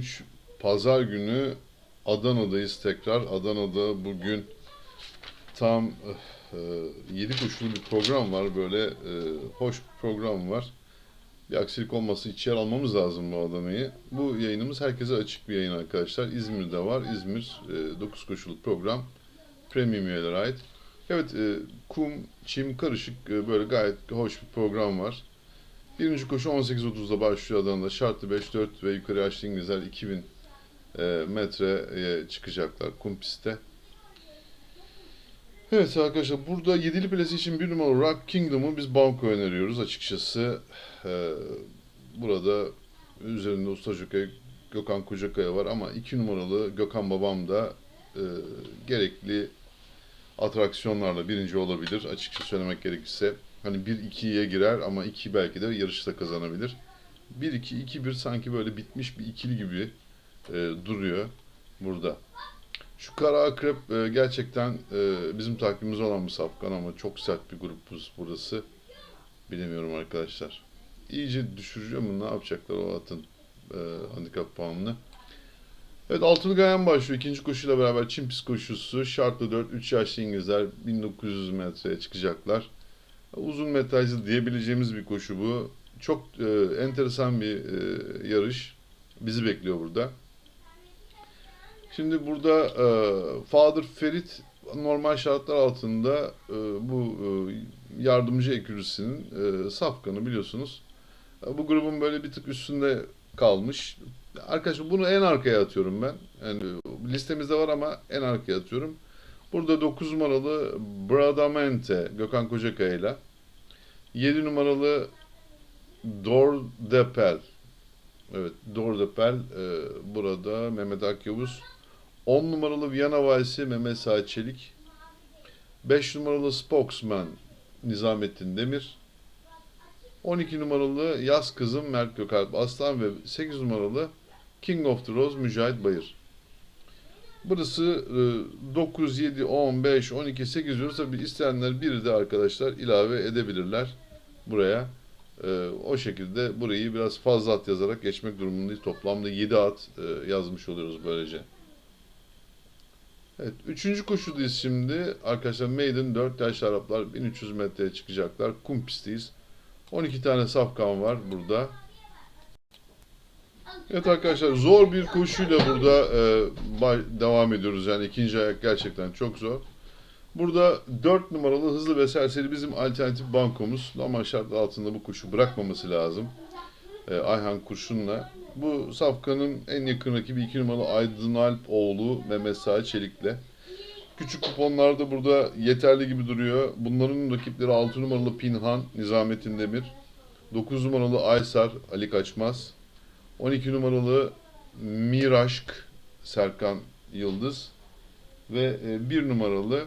2023 Pazar günü Adana'dayız tekrar. Adana'da bugün tam e, 7 koşulu bir program var. Böyle e, hoş bir program var. Bir aksilik olması yer almamız lazım bu Adana'yı. Bu yayınımız herkese açık bir yayın arkadaşlar. İzmir'de var. İzmir e, 9 koşulu program. Premium üyelere ait. Evet, e, kum, çim karışık e, böyle gayet hoş bir program var. Birinci koşu 18.30'da başlıyor Adana'da. Şartlı 5-4 ve yukarı yaşlı İngilizler 2000 e, metreye çıkacaklar kum pistte. Evet arkadaşlar burada yedili plası için bir numaralı Rock Kingdom'u biz banko öneriyoruz açıkçası. E, burada üzerinde usta jockey Gökhan Kocakaya var ama iki numaralı Gökhan Babam da e, gerekli atraksiyonlarla birinci olabilir açıkça söylemek gerekirse. Hani 1-2'ye girer ama 2 belki de yarışta kazanabilir. 1-2, 2-1 sanki böyle bitmiş bir ikili gibi e, duruyor burada. Şu Kara Akrep e, gerçekten e, bizim takvimimiz olan bir safkan ama çok sert bir grupuz burası. Bilemiyorum arkadaşlar. İyice düşürüyor mu ne yapacaklar o atın e, handikap puanını. Evet altılı gayen başlıyor. İkinci koşuyla beraber çim pist koşusu. Şartlı 4, 3 yaşlı İngilizler 1900 metreye çıkacaklar. Uzun metrajlı diyebileceğimiz bir koşu bu. Çok e, enteresan bir e, yarış. Bizi bekliyor burada. Şimdi burada e, Father Ferit normal şartlar altında e, bu e, yardımcı ekürüsünün e, safkanı biliyorsunuz. E, bu grubun böyle bir tık üstünde kalmış. Arkadaşlar bunu en arkaya atıyorum ben. Yani listemizde var ama en arkaya atıyorum. Burada 9 numaralı Bradamente Gökhan Kocakaya ile. 7 numaralı Dordepel Evet Dordepel e, burada Mehmet Akyavuz. 10 numaralı Viyana Valisi Mehmet Saat Çelik. 5 numaralı Spokesman Nizamettin Demir. 12 numaralı Yaz Kızım Mert Gökalp Aslan ve 8 numaralı King of the Rose Mücahit Bayır. Burası e, 9, 7, 10, 5, 12, 8 diyoruz. Tabi isteyenler biri de arkadaşlar ilave edebilirler buraya. E, o şekilde burayı biraz fazla at yazarak geçmek durumundayız. Toplamda 7 at e, yazmış oluyoruz böylece. Evet, üçüncü koşudayız şimdi. Arkadaşlar Maiden 4 yaş Araplar 1300 metreye çıkacaklar. Kum pistiyiz. 12 tane safkan var burada. Evet arkadaşlar zor bir koşuyla burada e, devam ediyoruz. Yani ikinci ayak gerçekten çok zor. Burada 4 numaralı hızlı ve serseri bizim alternatif bankomuz. Normal şartlar altında bu koşu bırakmaması lazım. E, Ayhan Kurşun'la. Bu safkanın en yakın rakibi 2 numaralı Aydın Alp oğlu Mehmet Sağ Çelik'le. Küçük kuponlarda burada yeterli gibi duruyor. Bunların rakipleri 6 numaralı Pinhan, Nizamettin Demir. 9 numaralı Aysar, Ali Kaçmaz. 12 numaralı Miraşk, Serkan Yıldız. Ve 1 numaralı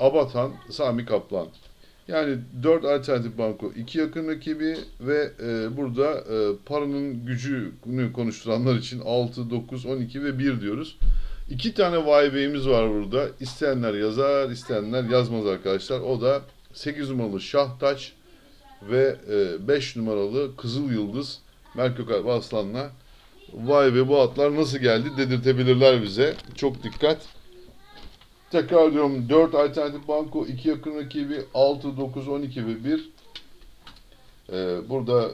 Abatan, Sami Kaplan. Yani 4 alternatif banko, 2 yakın rakibi ve e, burada e, paranın gücünü konuşturanlar için 6, 9, 12 ve 1 diyoruz. İki tane vay beyimiz var burada. İsteyenler yazar, isteyenler yazmaz arkadaşlar. O da 8 numaralı Şahtaç ve 5 numaralı Kızıl Yıldız Merkök Aslan'la. Vay be bu atlar nasıl geldi dedirtebilirler bize. Çok dikkat. Tekrar diyorum 4 alternatif banko, 2 yakın rakibi, 6, 9, 12 ve 1. Ee, burada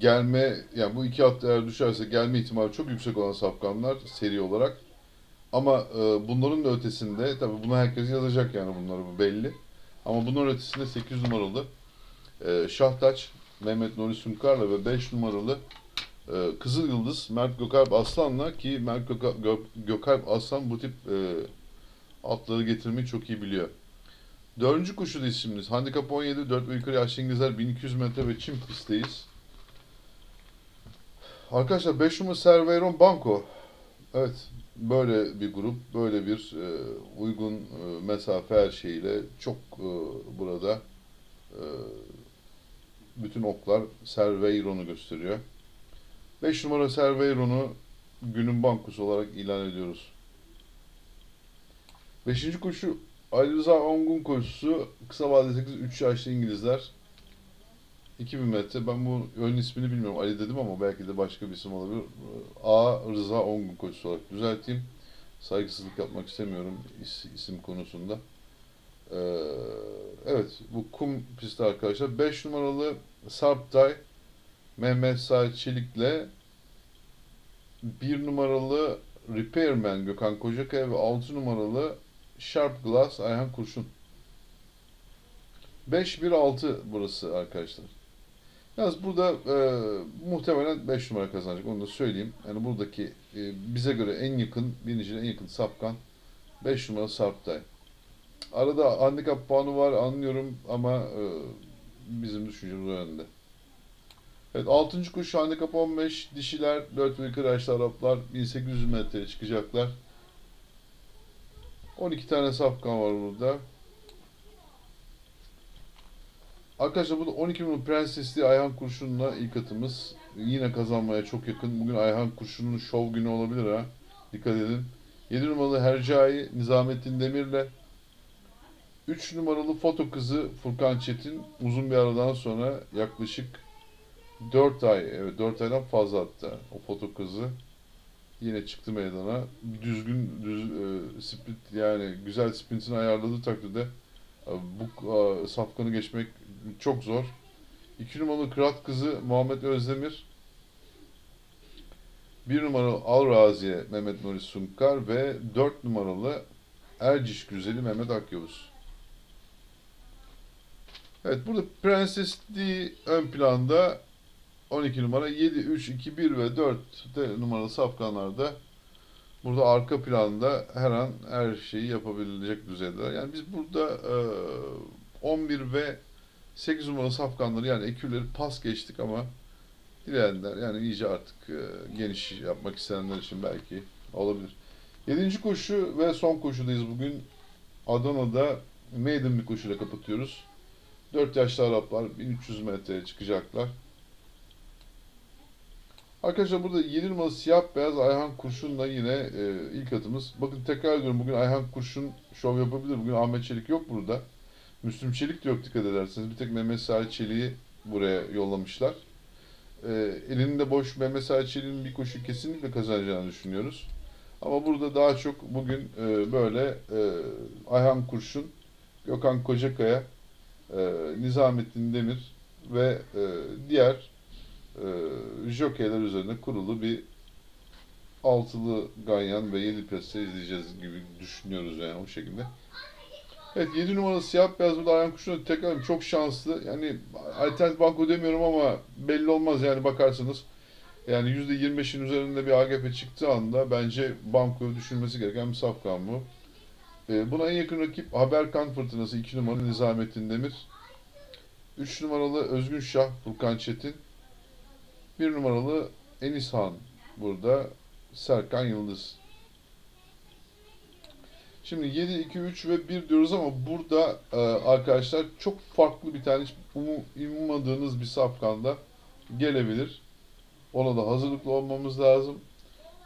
gelme, yani bu iki at eğer düşerse gelme ihtimali çok yüksek olan safkanlar seri olarak. Ama e, bunların da ötesinde, tabii bunu herkes yazacak yani bunları bu belli. Ama bunların ötesinde 8 numaralı e, Şahtaç, Mehmet Nuri Sunkar'la ve 5 numaralı e, Kızıl Yıldız Mert Gökalp Aslan'la ki Mert Göka- Gö- Gökalp Aslan bu tip e, atları getirmeyi çok iyi biliyor. Dördüncü koşudayız şimdi. Handikap 17, 4 ve yukarı yaşlı İngilizler 1200 metre ve çim pistteyiz. Arkadaşlar 5 numara Cerveyron Banco. Evet, böyle bir grup, böyle bir e, uygun e, mesafe her şeyiyle çok e, burada e, bütün oklar Cerveyron'u gösteriyor. 5 numara Cerveyron'u günün bankosu olarak ilan ediyoruz. Beşinci koşu Ali Rıza Ongun koşusu. Kısa vadede 8 3 yaşlı İngilizler. 2000 metre. Ben bu ön ismini bilmiyorum. Ali dedim ama belki de başka bir isim olabilir. A. Rıza Ongun koçusu olarak düzelteyim. Saygısızlık yapmak istemiyorum is- isim konusunda. Ee, evet bu kum pisti arkadaşlar. 5 numaralı Sarptay Mehmet Sait Çelik'le 1 numaralı Repairman Gökhan Kocakaya ve 6 numaralı Sharp Glass Ayhan Kurşun. 5-1-6 burası arkadaşlar. Yalnız burada e, muhtemelen 5 numara kazanacak onu da söyleyeyim. Yani buradaki e, bize göre en yakın, birinciliğe en yakın Sapkan 5 numara Sarptay. Arada handikap puanı var anlıyorum ama e, bizim düşüncemiz yönde. Evet 6. kuş handikap 15 dişiler 4 ve kıraçlı Araplar 1800 metreye çıkacaklar. 12 tane safkan var burada. Arkadaşlar bu da 12 numaralı Prensesli Ayhan Kurşun'la ilk atımız. Yine kazanmaya çok yakın. Bugün Ayhan Kurşun'un şov günü olabilir ha. Dikkat edin. 7 numaralı Hercai Nizamettin Demir'le 3 numaralı foto kızı Furkan Çetin uzun bir aradan sonra yaklaşık 4 ay, evet 4 aydan fazla hatta o foto kızı yine çıktı meydana. Düzgün düz e, sprint yani güzel sprintini ayarladığı takdirde e, bu e, safkanı geçmek çok zor. 2 numaralı Kırat kızı Muhammed Özdemir. 1 numaralı Al Raziye Mehmet Nuri Sunkar ve 4 numaralı Erciş Güzeli Mehmet Akyavuz. Evet burada Prenses D ön planda 12 numara 7, 3, 2, 1 ve 4 de numaralı safkanlarda burada arka planda her an her şeyi yapabilecek düzeydeler. Yani biz burada e, 11 ve 8 numaralı safkanları yani ekürleri pas geçtik ama dileyenler yani iyice artık e, geniş yapmak isteyenler için belki olabilir. 7. koşu ve son koşudayız bugün. Adana'da maiden bir koşuyla kapatıyoruz. 4 yaşlı Araplar 1300 metreye çıkacaklar. Arkadaşlar burada 7 numaralı siyah beyaz Ayhan Kurşun'la yine e, ilk atımız. Bakın tekrar ediyorum bugün Ayhan Kurşun şov yapabilir. Bugün Ahmet Çelik yok burada. Müslüm Çelik de yok dikkat ederseniz. Bir tek Mehmet Salih Çelik'i buraya yollamışlar. E, elinde boş Mehmet Salih Çelik'in bir koşu kesinlikle kazanacağını düşünüyoruz. Ama burada daha çok bugün e, böyle e, Ayhan Kurşun, Gökhan Kocakaya, e, Nizamettin Demir ve e, diğer e, jokeyler üzerine kurulu bir altılı ganyan ve yedi peste izleyeceğiz gibi düşünüyoruz yani o şekilde. Evet 7 numaralı siyah beyaz burada Ayhan Kuşu'na tekrar çok şanslı. Yani alternatif banko demiyorum ama belli olmaz yani bakarsınız. Yani %25'in üzerinde bir AGP çıktığı anda bence bankoyu düşünmesi gereken bir safkan bu. E, buna en yakın rakip Haberkan Fırtınası 2 numaralı Nizamettin Demir. 3 numaralı Özgün Şah Furkan Çetin. 1 numaralı Enis Han burada Serkan Yıldız. Şimdi 7, 2, 3 ve 1 diyoruz ama burada e, arkadaşlar çok farklı bir tane hiç ummadığınız bir safkanda gelebilir. Ona da hazırlıklı olmamız lazım.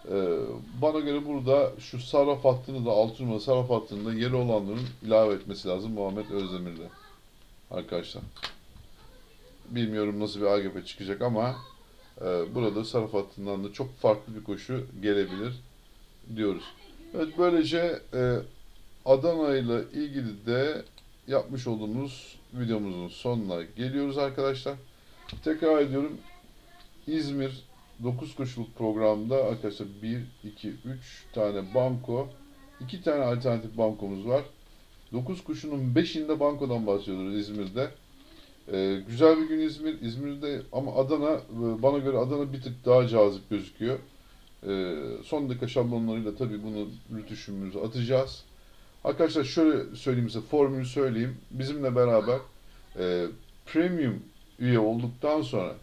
E, bana göre burada şu sarraf hattını da 6 numaralı sarraf hattını da yeri olanların ilave etmesi lazım Muhammed Özdemir'de. Arkadaşlar. Bilmiyorum nasıl bir AGP çıkacak ama ee, burada sarf hattından da çok farklı bir koşu gelebilir diyoruz. Evet böylece e, Adana ile ilgili de yapmış olduğumuz videomuzun sonuna geliyoruz arkadaşlar. Tekrar ediyorum İzmir 9 koşuluk programda arkadaşlar 1, 2, 3 tane banko, 2 tane alternatif bankomuz var. 9 kuşunun 5'inde bankodan bahsediyoruz İzmir'de. Ee, güzel bir gün İzmir. İzmir'de ama Adana e, bana göre Adana bir tık daha cazip gözüküyor. Ee, son dakika şablonlarıyla tabii bunu rütüşümüzü atacağız. Arkadaşlar şöyle söyleyeyim size formülü söyleyeyim. Bizimle beraber e, premium üye olduktan sonra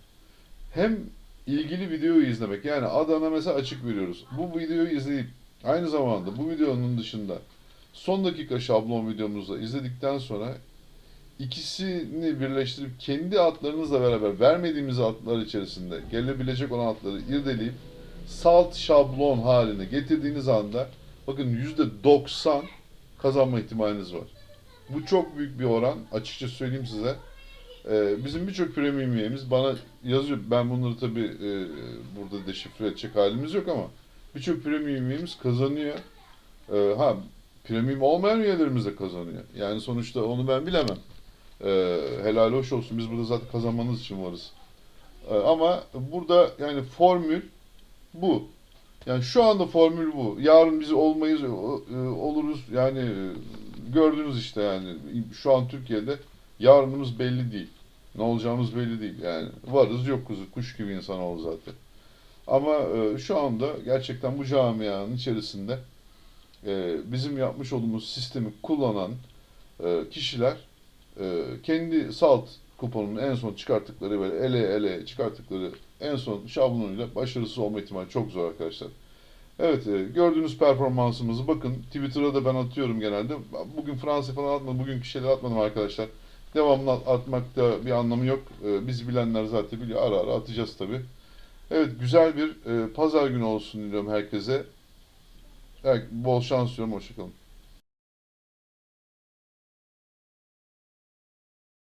hem ilgili videoyu izlemek yani Adana mesela açık veriyoruz. Bu videoyu izleyip aynı zamanda bu videonun dışında son dakika şablon videomuzu izledikten sonra ikisini birleştirip kendi atlarınızla beraber vermediğimiz atlar içerisinde gelebilecek olan atları irdeleyip salt şablon haline getirdiğiniz anda bakın %90 kazanma ihtimaliniz var. Bu çok büyük bir oran. Açıkça söyleyeyim size. Ee, bizim birçok premium üyemiz bana yazıyor. Ben bunları tabii e, burada deşifre edecek halimiz yok ama birçok premium üyemiz kazanıyor. Ee, ha premium olmayan üyelerimiz de kazanıyor. Yani sonuçta onu ben bilemem. Ee, helal hoş olsun. Biz burada zaten kazanmanız için varız. Ee, ama burada yani formül bu. Yani şu anda formül bu. Yarın biz olmayız, e, oluruz. Yani e, gördünüz işte yani şu an Türkiye'de yarınımız belli değil. Ne olacağımız belli değil. Yani varız yokuz, kuş gibi insan ol zaten. Ama e, şu anda gerçekten bu camianın içerisinde e, bizim yapmış olduğumuz sistemi kullanan e, kişiler e, kendi salt kuponunu en son çıkarttıkları böyle ele ele çıkarttıkları en son şablonuyla başarısız olma ihtimali çok zor arkadaşlar. Evet e, gördüğünüz performansımızı bakın Twitter'a da ben atıyorum genelde. Bugün Fransa falan atmadım. Bugünkü şeyleri atmadım arkadaşlar. Devamlı at- atmakta bir anlamı yok. E, Biz bilenler zaten biliyor. Ara ara atacağız tabii. Evet güzel bir e, pazar günü olsun diliyorum herkese. Evet, bol şans diliyorum. Hoşçakalın.